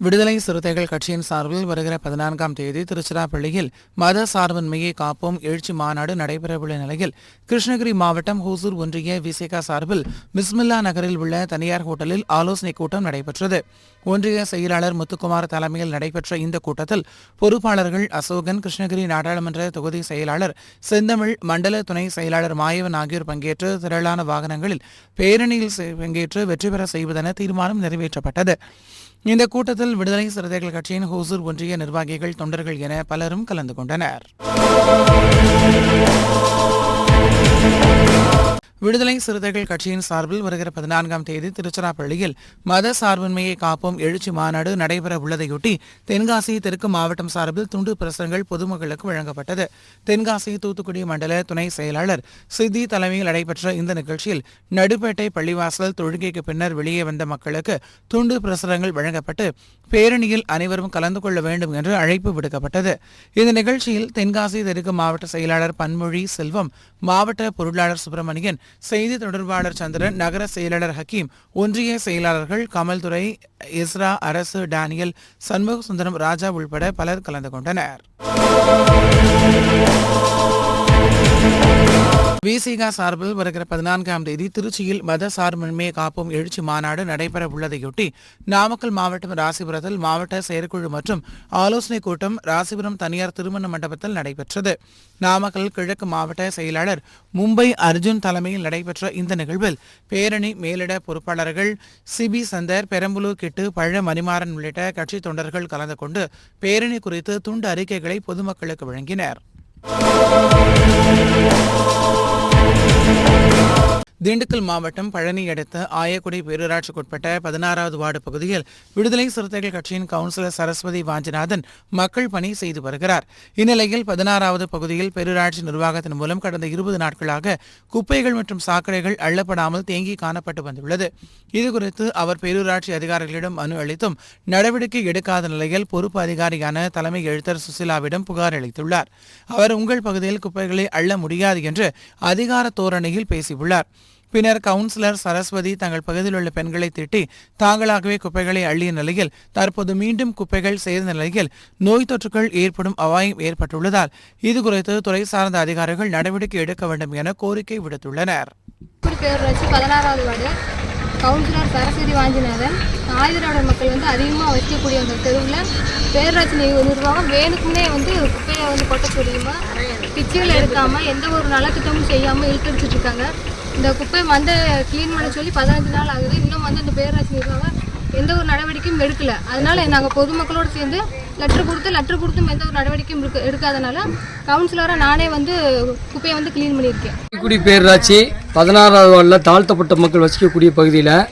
விடுதலை சிறுத்தைகள் கட்சியின் சார்பில் வருகிற பதினான்காம் தேதி திருச்சிராப்பள்ளியில் மத சார்பின்மையை காப்போம் எழுச்சி மாநாடு நடைபெறவுள்ள நிலையில் கிருஷ்ணகிரி மாவட்டம் ஹூசூர் ஒன்றிய விசேகா சார்பில் மிஸ்மில்லா நகரில் உள்ள தனியார் ஹோட்டலில் ஆலோசனைக் கூட்டம் நடைபெற்றது. ஒன்றிய செயலாளர் முத்துக்குமார் தலைமையில் நடைபெற்ற இந்த கூட்டத்தில் பொறுப்பாளர்கள் அசோகன் கிருஷ்ணகிரி நாடாளுமன்ற தொகுதி செயலாளர் செந்தமிழ் மண்டல துணை செயலாளர் மாயவன் ஆகியோர் பங்கேற்று திரளான வாகனங்களில் பேரணியில் பங்கேற்று வெற்றி பெற செய்வதென தீர்மானம் நிறைவேற்றப்பட்டது. இந்த கூட்டத்தில் விடுதலை சிறுத்தைகள் கட்சியின் ஹோசூர் ஒன்றிய நிர்வாகிகள் தொண்டர்கள் என பலரும் கலந்து கொண்டனர். விடுதலை சிறுத்தைகள் கட்சியின் சார்பில் வருகிற பதினான்காம் தேதி திருச்சிராப்பள்ளியில் மத சார்பின்மையை காப்போம் எழுச்சி மாநாடு நடைபெற உள்ளதையொட்டி தென்காசி தெற்கு மாவட்டம் சார்பில் துண்டு பிரசுரங்கள் பொதுமக்களுக்கு வழங்கப்பட்டது. தென்காசி தூத்துக்குடி மண்டல துணை செயலாளர் சித்தி தலைமையில் நடைபெற்ற இந்த நிகழ்ச்சியில் நடுப்பேட்டை பள்ளிவாசல் தொழுகைக்கு பின்னர் வெளியே வந்த மக்களுக்கு துண்டு பிரசுரங்கள் வழங்கப்பட்டு பேரணியில் அனைவரும் கலந்து கொள்ள வேண்டும் என்று அழைப்பு விடுக்கப்பட்டது. இந்த நிகழ்ச்சியில் தென்காசி தெற்கு மாவட்ட செயலாளர் பன்மொழி செல்வம் மாவட்ட பொருளாளர் சுப்பிரமணியன் செய்தி தொடர்பாளர் சந்திரன் நகர செயலாளர் ஹக்கீம் ஒன்றிய செயலாளர்கள் கமல்துறை இஸ்ரா அரசு டேனியல் சண்முக சுந்தரம் ராஜா உள்பட பலர் கலந்து கொண்டனர். விசிகா சார்பில் வருகிற பதினான்காம் தேதி திருச்சியில் மத சார்பின்மையை காப்போம் எழுச்சி மாநாடு நடைபெற உள்ளதையொட்டி நாமக்கல் மாவட்டம் ராசிபுரத்தில் மாவட்ட செயற்குழு மற்றும் ஆலோசனைக் கூட்டம் ராசிபுரம் தனியார் திருமண மண்டபத்தில் நடைபெற்றது. நாமக்கல் கிழக்கு மாவட்ட செயலாளர் மும்பை அர்ஜுன் தலைமையில் நடைபெற்ற இந்த நிகழ்வில் பேரணி மேலிட பொறுப்பாளர்கள் சிபி சந்தர் பெரம்பலூர் கிட்டு பழ மணிமாறன் உள்ளிட்ட கட்சி தொண்டர்கள் கலந்து கொண்டு பேரணி குறித்து துண்டு அறிக்கைகளை பொதுமக்களுக்கு வழங்கினர். Oh, திண்டுக்கல் மாவட்டம் பழனி அடுத்த ஆயக்குடி பேரூராட்சிக்குட்பட்ட பதினாறாவது வார்டு பகுதியில் விடுதலை சிறுத்தைகள் கட்சியின் கவுன்சிலர் சரஸ்வதி வாஞ்சிநாதன் மக்கள் பணி செய்து வருகிறார். இந்நிலையில் பதினாறாவது பகுதியில் பேரூராட்சி நிர்வாகத்தின் மூலம் கடந்த இருபது நாட்களாக குப்பைகள் மற்றும் சாக்கடைகள் அள்ளப்படாமல் தேங்கி காணப்பட்டு வந்துள்ளது. இதுகுறித்து அவர் பேரூராட்சி அதிகாரிகளிடம் மனு அளித்தும் நடவடிக்கை எடுக்காத நிலையில் பொறுப்பு அதிகாரியான தலைமை எழுத்தர் சுசிலாவிடம் புகார் அளித்துள்ளார். அவர் உங்கள் பகுதியில் குப்பைகளை அள்ள முடியாது என்று அதிகார தோரணையில் பேசியுள்ளார். பின்னர் கவுன்சிலர் சரஸ்வதி தங்கள் பகுதியில் உள்ள பெண்களை திட்டி தாங்களாகவே குப்பைகளை அள்ளிய நிலையில் தற்போது மீண்டும் குப்பைகள் சேர்ந்த நிலையில் நோய் தொற்றுகள் ஏற்படும் அபாயம் ஏற்பட்டுள்ளதால் இதுகுறித்து துறை சார்ந்த அதிகாரிகள் நடவடிக்கை எடுக்க வேண்டும் என கோரிக்கை விடுத்துள்ளனர். பதினாறாவது வார்டு. கவுன்சிலர் சரஸ்வதி வாஞ்சிநாதன். ஆயுதராடர் மக்கள் வந்து அதிகமாக வைக்கக்கூடிய அந்த தெருவில் பேரூராட்சி நிர்வாகம் வேணுக்குன்னே வந்து குப்பையை வந்து கொட்ட சொல்லியுமா பிச்சுகள் எடுக்காமல் எந்த ஒரு நலத்திட்டமும் செய்யாமல் இழுத்தடிச்சிட்டு இருக்காங்க. இந்த குப்பை வந்து க்ளீன் பண்ண சொல்லி பதினஞ்சு நாள் ஆகுது. இன்னும் வந்து இந்த பேரூராட்சி நிர்வாகம் எந்த ஒரு நடவடிக்கையும் எடுக்கல. அதனால நாங்கள் பொதுமக்களோடு சேர்ந்து லெட்ரு கொடுத்து லெட்ரு கொடுத்தும் எந்த ஒரு நடவடிக்கையும் எடுக்க- எடுக்காதனால கவுன்சிலராக நானே வந்து குப்பையை வந்து க்ளீன் பண்ணியிருக்கேன். தூத்துக்குடி பேரூராட்சி பதினாறாவது வார்டில் தாழ்த்தப்பட்ட மக்கள் வசிக்கக்கூடிய பகுதியில்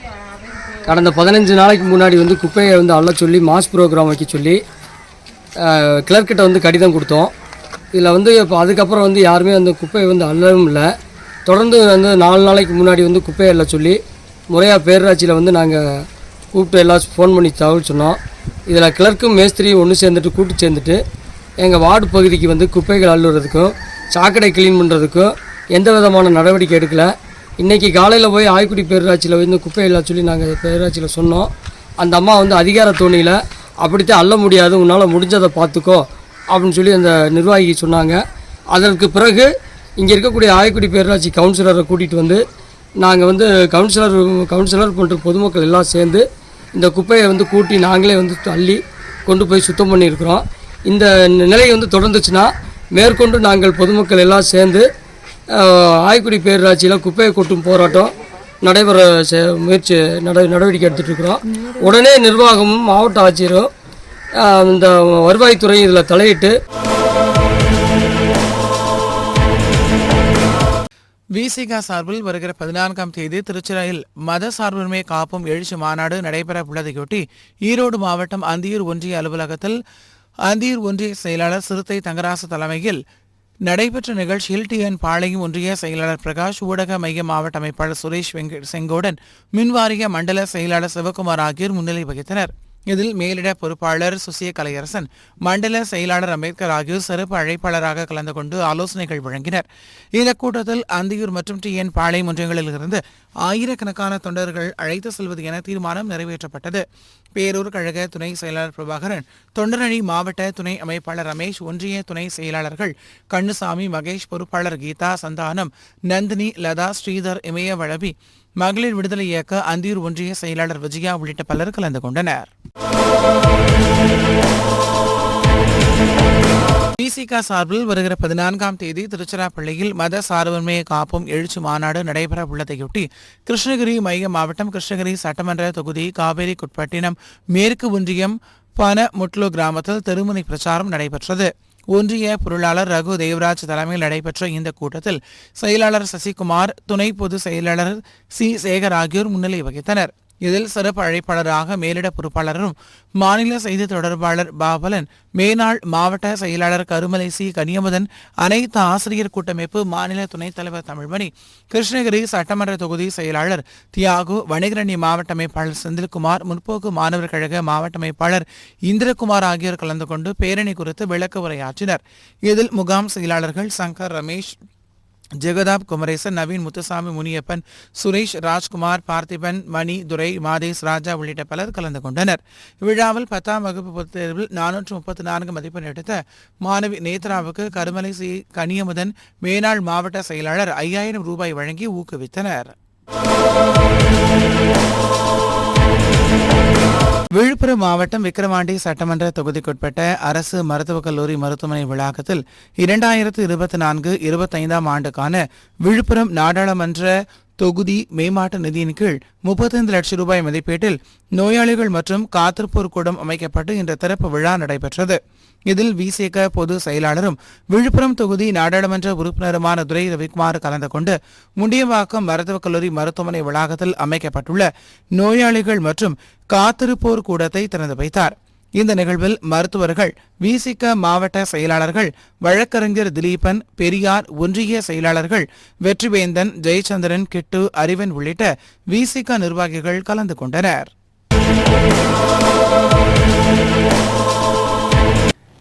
கடந்த பதினஞ்சு நாளைக்கு முன்னாடி வந்து குப்பையை வந்து அள்ள சொல்லி மாஸ் ப்ரோக்ராம் வைக்க சொல்லி கிளர்க்கிட்ட வந்து கடிதம் கொடுத்தோம். இதில் வந்து இப்போ அதுக்கப்புறம் வந்து யாருமே அந்த குப்பையை வந்து அள்ளவும் இல்லை. தொடர்ந்து வந்து நாலு நாளைக்கு முன்னாடி வந்து குப்பையை எல்லாம் சொல்லி முறையாக பேரூராட்சியில் வந்து நாங்கள் கூப்பிட்டு எல்லாம் ஃபோன் பண்ணி தகவல் சொன்னோம். இதில் கிளர்க்கும் மேஸ்திரியும் ஒன்று சேர்ந்துட்டு கூட்டு சேர்ந்துட்டு எங்கள் வார்டு பகுதிக்கு வந்து குப்பைகள் அள்ளுறதுக்கும் சாக்கடை க்ளீன் பண்ணுறதுக்கும் எந்த விதமான நடவடிக்கை எடுக்கலை. இன்றைக்கி காலையில் போய் ஆய்க்குடி பேரூராட்சியில் வந்து குப்பை இல்லை சொல்லி நாங்கள் பேரூராட்சியில் சொன்னோம். அந்த அம்மா வந்து அதிகார தோணியில் அப்படித்தான் அள்ள முடியாது உன்னால் முடிஞ்சதை பார்த்துக்கோ அப்படின்னு சொல்லி அந்த நிர்வாகி சொன்னாங்க. அதற்கு பிறகு இங்கே இருக்கக்கூடிய ஆயக்குடி பேரூராட்சி கவுன்சிலரை கூட்டிகிட்டு வந்து நாங்கள் வந்து கவுன்சிலர் கவுன்சிலர் போன்ற பொதுமக்கள் எல்லாம் சேர்ந்து இந்த குப்பையை வந்து கூட்டி நாங்களே வந்து தள்ளி கொண்டு போய் சுத்தம் பண்ணியிருக்கிறோம். இந்த நிலை வந்து தொடர்ந்துச்சுன்னா மேற்கொண்டு நாங்கள் பொதுமக்கள் எல்லாம் சேர்ந்து ஆஹ், ஆயக்குடி பேரூராட்சியில் குப்பையை கொட்டும் போராட்டம் நடைபெற முயற்சி நட நடவடிக்கை எடுத்துகிட்டு இருக்கிறோம் உடனே நிர்வாகமும் மாவட்ட ஆட்சியரும் இந்த வருவாய்த்துறை இதில் தலையிட்டு விசிகா சார்பில் வருகிற பதினான்காம் தேதி திருச்சிராயில் மத சார்பின்மை காப்பும் எழுச்சி மாநாடு நடைபெற உள்ளதையொட்டி ஈரோடு மாவட்டம் அந்தியூர் ஒன்றிய அலுவலகத்தில் அந்தியூர் ஒன்றிய செயலாளர் சிறுத்தை தங்கராசு தலைமையில் நடைபெற்ற நிகழ்ச்சியில் டி என் பாளையம் ஒன்றிய செயலாளர் பிரகாஷ் ஊடக மைய மாவட்ட அமைப்பாளர் சுரேஷ் வெங்க செங்கோடன் மின்வாரிய மண்டல செயலாளர் சிவகுமார் ஆகியோர் முன்னிலை வகித்தனர். இதில் மேலிட பொறுப்பாளர் சுசிய கலையரசன் மண்டல செயலாளர் அம்பேத்கர் ஆகியோர் சிறப்பு அழைப்பாளராக கலந்து கொண்டு ஆலோசனைகள் வழங்கினர். இந்த கூட்டத்தில் அந்தியூர் மற்றும் டி என் பாளை ஒன்றியங்களில் இருந்து ஆயிரக்கணக்கான தொண்டர்கள் அழைத்து செல்வது என தீர்மானம் நிறைவேற்றப்பட்டது. பேரூர் கழக துணை செயலாளர் பிரபாகரன் தொண்டரணி மாவட்ட துணை அமைப்பாளர் ரமேஷ் ஒன்றிய துணை செயலாளர்கள் கண்ணுசாமி மகேஷ் பொறுப்பாளர் கீதா சந்தானம் நந்தினி லதா ஸ்ரீதர் இமயவளவி மகளிர் விடுதலை இயக்க அந்தியூர் ஒன்றிய செயலாளர் விஜயா உள்ளிட்ட பலர் கலந்து கொண்டனர். பிசிக சார்பில் வருகிற பதினான்காம் தேதி திருச்சிராப்பள்ளியில் மத சார்புரிமையை காப்பும் எழுச்சி மாநாடு நடைபெற உள்ளதையொட்டி கிருஷ்ணகிரி மைய மாவட்டம் கிருஷ்ணகிரி சட்டமன்ற தொகுதி காவேரி குட்பட்டினம் மேற்கு ஒன்றியம் பனமுட்லு கிராமத்தில் தெருமுனை பிரச்சாரம் நடைபெற்றது. ஒன்றிய பொருளாளர் ரகு தேவராஜ் தலைமையில் நடைபெற்ற இந்த கூட்டத்தில் செயலாளர் சசிகுமார் துணை பொதுச் செயலாளர் சி சேகர் ஆகியோர் முன்னிலை வகித்தனர். இதில் சிறப்பு அழைப்பாளராக மேலிட பொறுப்பாளரும் மாநில செய்தி தொடர்பாளர் பாபலன் மேனாள் மாவட்ட செயலாளர் கருமலை சி. கனியமுதன் அனைத்து ஆசிரியர் கூட்டமைப்பு மாநில துணைத் தலைவர் தமிழ்மணி கிருஷ்ணகிரி சட்டமன்ற தொகுதி செயலாளர் தியாகு வணிகரணி மாவட்ட அமைப்பாளர் செந்தில்குமார் முற்போக்கு மாணவர் கழக மாவட்ட அமைப்பாளர் இந்திரகுமார் ஆகியோர் கலந்து கொண்டு பேரணி குறித்து விளக்க உரையாற்றினர். இதில் முகாம் செயலாளர்கள் சங்கர் ரமேஷ் ஜெகதாப் குமரேசன் நவீன் முத்துசாமி முனியப்பன் சுரேஷ் ராஜ்குமார் பார்த்திபன் மணி துரை மாதேஷ் ராஜா உள்ளிட்ட பலர் கலந்து கொண்டனர். விழாவில் பத்தாம் வகுப்பு பொதுத் தேர்வில் நானூற்று முப்பத்தி நான்கு மதிப்பெண் எடுத்த மாணவி நேத்ராவுக்கு கருமலை சி. கனியமுதன் மேனாள் மாவட்ட செயலாளர் ஐயாயிரம் ரூபாய் வழங்கி ஊக்குவித்தனர். விழுப்புரம் மாவட்டம் விக்கிரவாண்டி சட்டமன்ற தொகுதிக்குட்பட்ட அரசு மருத்துவக் கல்லூரி மருத்துவமனை வளாகத்தில் இரண்டாயிரத்து இருபத்தி நான்கு இருபத்தைந்தாம் ஆண்டுக்கான விழுப்புரம் நாடாளுமன்ற தொகுதி மேம்பாட்டு நிதியின் கீழ் முப்பத்தைந்து லட்சம் ரூபாய் மதிப்பீட்டில் நோயாளிகள் மற்றும் காத்திருப்போர் கூடம் அமைக்கப்பட்டு இன்று திறப்பு விழா நடைபெற்றது. இதில் விசிக பொது செயலாளரும் விழுப்புரம் தொகுதி நாடாளுமன்ற உறுப்பினருமான துரை ரவிக்குமார் கலந்து கொண்டு முண்டியவாக்கம் மருத்துவக் கல்லூரி மருத்துவமனை வளாகத்தில் அமைக்கப்பட்டுள்ள நோயாளிகள் மற்றும் காத்திருப்போர் கூடத்தை திறந்து வைத்தார். இந்த நிகழ்வில் மருத்துவர்கள் விசிக மாவட்ட செயலாளர்கள் வழக்கறிஞர் திலீபன் பெரியார் ஒன்றிய செயலாளர்கள் வெற்றிவேந்தன் ஜெயச்சந்திரன் கிட்டு அறிவன் உள்ளிட்ட விசிக நிர்வாகிகள் கலந்து கொண்டனர்.